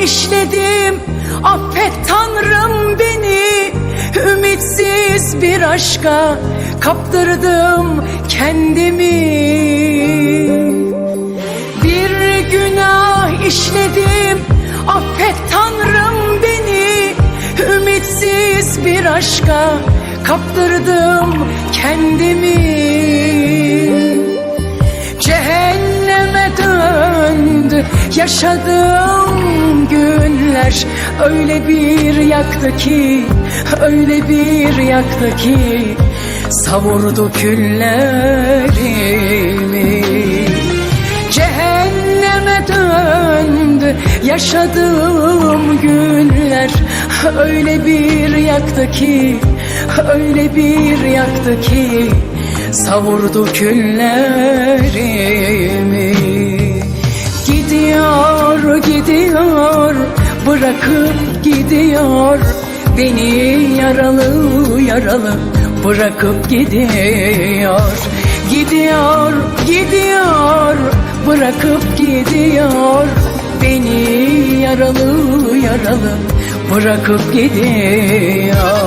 işledim. Affet Tanrım beni. Ümitsiz bir aşka kaptırdım kendimi. Bir günah işledim. Affet Tanrım beni. Ümitsiz bir aşka kaptırdım kendimi. Cehenneme döndü yaşadığım günler Öyle bir yaktı ki, öyle bir yaktı ki Savurdu küllerimi. Cehenneme döndü yaşadığım günler Öyle bir yaktı ki, öyle bir yaktı ki Savurdu küllerimi bırakıp gidiyor. Beni yaralı, yaralı bırakıp gidiyor. Gidiyor, gidiyor, bırakıp gidiyor. Beni yaralı, yaralı bırakıp gidiyor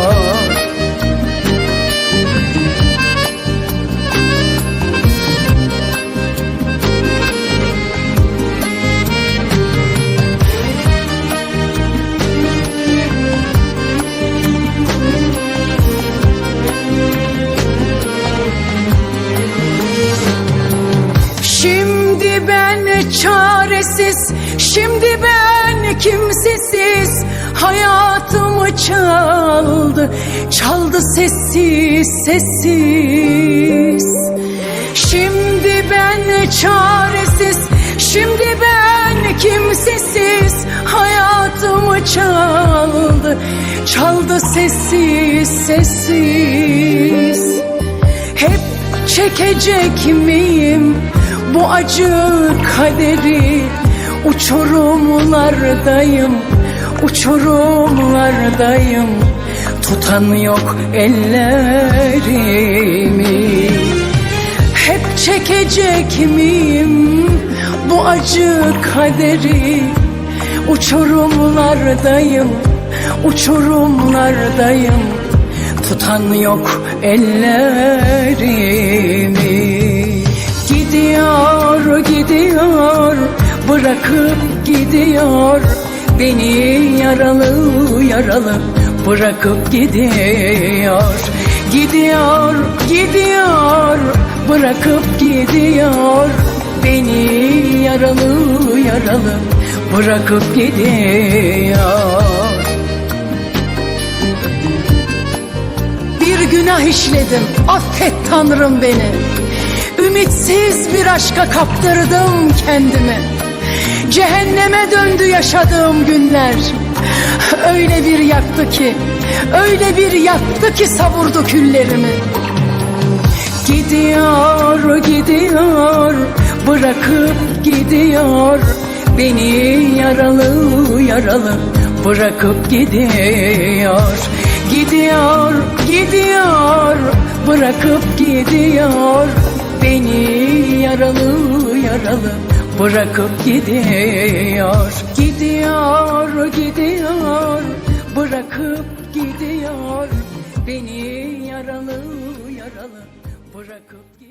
çaresiz, şimdi ben kimsesiz. Hayatımı çaldı, çaldı sessiz sessiz. Şimdi ben çaresiz, şimdi ben kimsesiz. Hayatımı çaldı, çaldı sessiz sessiz. Hep çekecek miyim bu acı kaderi Uçurumlardayım, uçurumlardayım. Tutan yok ellerimi. Hep çekecek miyim bu acı kaderi? Uçurumlardayım, uçurumlardayım. Tutan yok ellerimi Gidiyor, gidiyor, bırakıp gidiyor. Beni yaralı, yaralı bırakıp gidiyor. Gidiyor, gidiyor, bırakıp gidiyor. Beni yaralı, yaralı bırakıp gidiyor. Bir günah işledim, affet Tanrım beni. Ümitsiz bir aşka kaptırdım kendimi. Cehenneme döndü yaşadığım günler. Öyle bir yaktı ki, öyle bir yaktı ki savurdu küllerimi. Gidiyor, gidiyor, bırakıp gidiyor. Beni yaralı, yaralı bırakıp gidiyor. Gidiyor, gidiyor, bırakıp gidiyor. Yaralı, yaralı bırakıp gidiyor. Gidiyor, gidiyor, bırakıp gidiyor. Beni yaralı, yaralı bırakıp gidiyor.